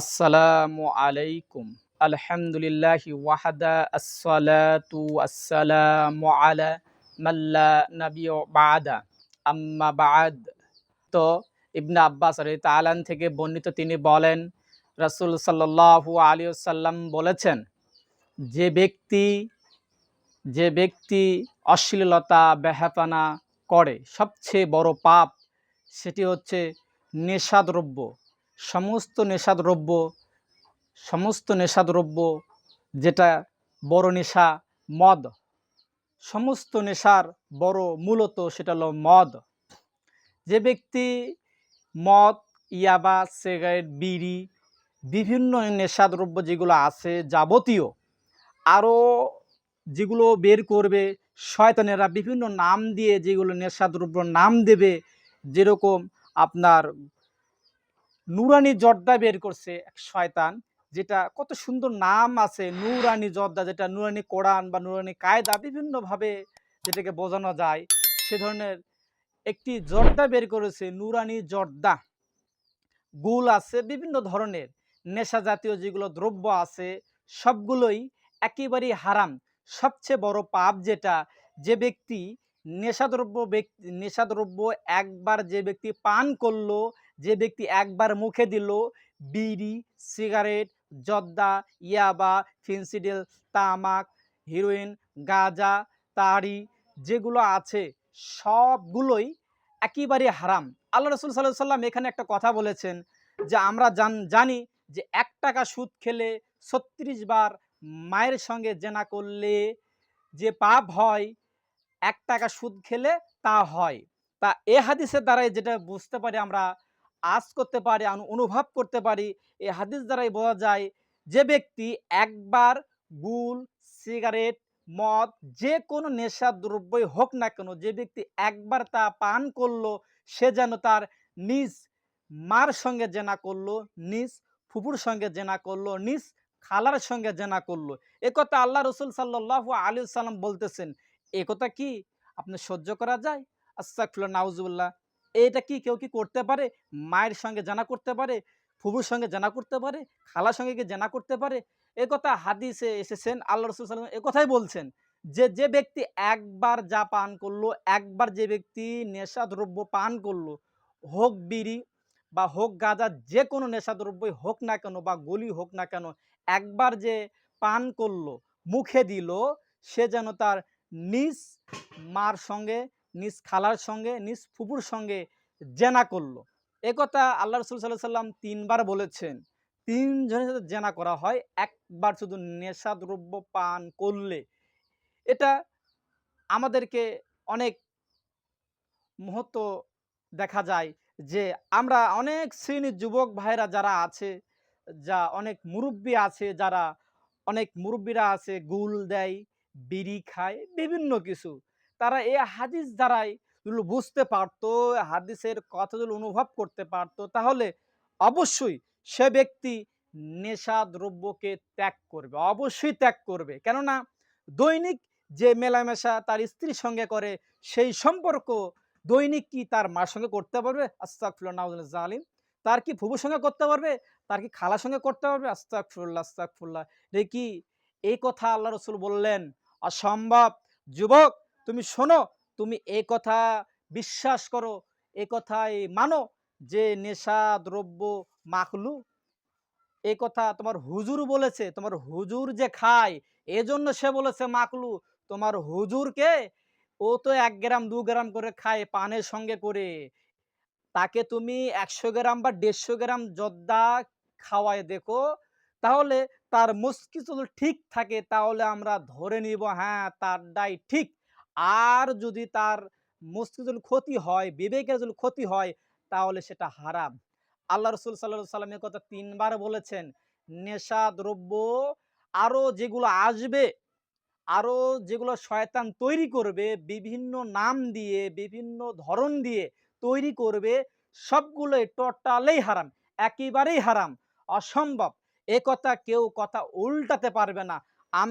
আসসালামু আলাইকুম। আলহামদুলিল্লাহ ওয়াহাদা, আসসালাতু আসসালামু আলা মাল্লা নবী বাদা। আম্মা বাদ। তো ইবনে আব্বাস আলী তালান থেকে বর্ণিত তিনি বলেন, রাসূল সাল্লাল্লাহু আলাইহি সাল্লাম বলেছেন, যে ব্যক্তি যে ব্যক্তি অশ্লীলতা ব্যাহাপানা করে, সবচেয়ে বড় পাপ সেটি হচ্ছে নেশাদ্রব্য। সমস্ত নেশাদ্রব্য সমস্ত নেশাদ্রব্য যেটা বড় নেশা, মদ, সমস্ত নেশার বড় মূলত সেটা হলো মদ। যে ব্যক্তি মদ, ইয়াবা, সিগারেট, বিড়ি, বিভিন্ন নেশাদ্রব্য যেগুলো আছে যাবতীয় আরও যেগুলো বের করবে, শয়তানেরা বিভিন্ন নাম দিয়ে যেগুলো নেশাদ্রব্য নাম দেবে, যেরকম আপনার নুরানি জর্দা বের করছে এক শয়তান, যেটা কত সুন্দর নাম আছে, নুরানি জর্দা, যেটা নুরানি কোরআন বা নুরানি কায়দা বিভিন্নভাবে যেটাকে বোঝানো যায়, সে ধরনের একটি জর্দা বের করেছে নুরানি জর্দা। গুল আছে বিভিন্ন ধরনের, নেশা জাতীয় যেগুলো দ্রব্য আছে, সবগুলোই একেবারেই হারাম। সবচেয়ে বড় পাপ যেটা, যে ব্যক্তি নেশাদ্রব্য ব্যক্তি নেশাদ্রব্য একবার যে ব্যক্তি পান করল যে ব্যক্তি একবার মুখে দিল বিড়ি, সিগারেট, জর্দা, ইয়াবা, ফিনসিডেল, তামাক, হিরোইন, গাঁজা তাড়ি যেগুলো আছে সবগুলোই একেবারে হারাম। আল্লাহ রসুল সাল্লাহ সাল্লাম এখানে একটা কথা বলেছেন যে আমরা জান, জানি যে এক টাকা সুদ খেলে ছত্রিশ বার মায়ের সঙ্গে জেনা করলে যে পাপ হয়, এক টাকা সুদ খেলে তা হয়। তা এ হাদিসের দ্বারাই যেটা বুঝতে পারি আমরা আজ করতে পারি অনুভব করতে পারি। এই হাদিস দ্বারাই বোঝা যায় যে ব্যক্তি একবার গুল, সিগারেট, মদ যে কোনো নেশা দ্রব্যই হোক না কেন, যে ব্যক্তি একবার তা পান করল, সে যেন তার নিজ মার সঙ্গে জেনা করল, নিজ ফুপুর সঙ্গে জেনা করল, নিজ খালার সঙ্গে জেনা করল। এ কথা আল্লাহ রসুল সাল্লাহ আলী সাল্লাম বলতেছেন। এ কথা কি? আপনি সহ্য করা যায়? আস্তাকফুল্লাহ নাউজুল্লাহ এটা কি কেউ কি করতে পারে? মায়ের সঙ্গে জানা করতে পারে? ফুবুর সঙ্গে জানা করতে পারে? খালার সঙ্গে কি জানা করতে পারে? এ কথা হাদিসে এসেছেন, আল্লাহ রসুল সাল্লাম এ কথাই বলছেন যে যে ব্যক্তি একবার যা পান করল, একবার যে ব্যক্তি নেশা দ্রব্য পান করল, হোক বিড়ি বা হোক গাঁজা যে কোনো নেশাদ্রব্যই হোক না কেন বা গলি হোক না কেন, একবার যে পান করল, মুখে দিল, সে যেন তার নিজ মার সঙ্গে নিজ খালার সঙ্গে, নিজ ফুপুর সঙ্গে জেনা করল। একথা আল্লাহ রসুল সাল্লাহ সাল্লাম তিনবার বলেছেন। তিনজনের সাথে জেনা করা হয়, একবার শুধু নেশাদ্রব্য পান করলে। এটা আমাদেরকে অনেক মুহূর্ত দেখা যায় যে আমরা অনেক শ্রেণির যুবক ভাইরা যারা আছে, যা অনেক মুরব্বী আছে, যারা অনেক মুরব্বীরা আছে, গুল দেয়, বিড়ি খায়, বিভিন্ন কিছু। তারা এই হাদিস দ্বারাই বুঝতে পারতো, হাদিসের কথা যদি অনুভব করতে পারতো, তাহলে অবশ্যই সে ব্যক্তি নেশা দ্রব্যকে ত্যাগ করবে, অবশ্যই ত্যাগ করবে। কেননা দৈনিক যে মেলামেশা তার স্ত্রীর সঙ্গে করে, সেই সম্পর্ক দৈনিক কি তার মার সঙ্গে করতে পারবে? আস্তাকফুল্লাহ জালিম। তার কি ফুবুর সঙ্গে করতে পারবে? তার কি খালার সঙ্গে করতে পারবে? আস্তাকফুল্লাহ আস্তাকফুল্লাহ রে কি? এই কথা আল্লাহ রসুল বললেন, অসম্ভব, যুবক তুমি শোনো, তুমি এই কথা বিশ্বাস করো, এ কথাই মানো যে নেশা, দ্রব্য মাখলু এ কথা তোমার হুজুর বলেছে, তোমার হুজুর যে খায়, এজন্য সে বলেছে মাকলু তোমার হুজুরকে ও তো এক গ্রাম, দু গ্রাম করে খায় পানের সঙ্গে করে। তাকে তুমি একশো গ্রাম বা দেড়শো গ্রাম জর্দা খাওয়ায় দেখো, তাহলে তার মস্তিষ্ক ঠিক থাকে, তাহলে আমরা ধরে নিব হ্যাঁ তার ডাই ঠিক। আর যদি তার মস্তিষ্ক ক্ষতি হয়, বিবেকের যদি ক্ষতি হয়, তাহলে সেটা হারাম। আল্লাহ রসুল সাল্লাহ সাল্লামের কথা তিনবার বলেছেন, নেশা দ্রব্য আরও যেগুলো আসবে আরও যেগুলো শয়তান তৈরি করবে, বিভিন্ন নাম দিয়ে, বিভিন্ন ধরন দিয়ে তৈরি করবে, সবগুলোই টোটালেই হারাম, একেবারেই হারাম, অসম্ভব। এ কথা কেউ কথা উল্টাতে পারবে না। আম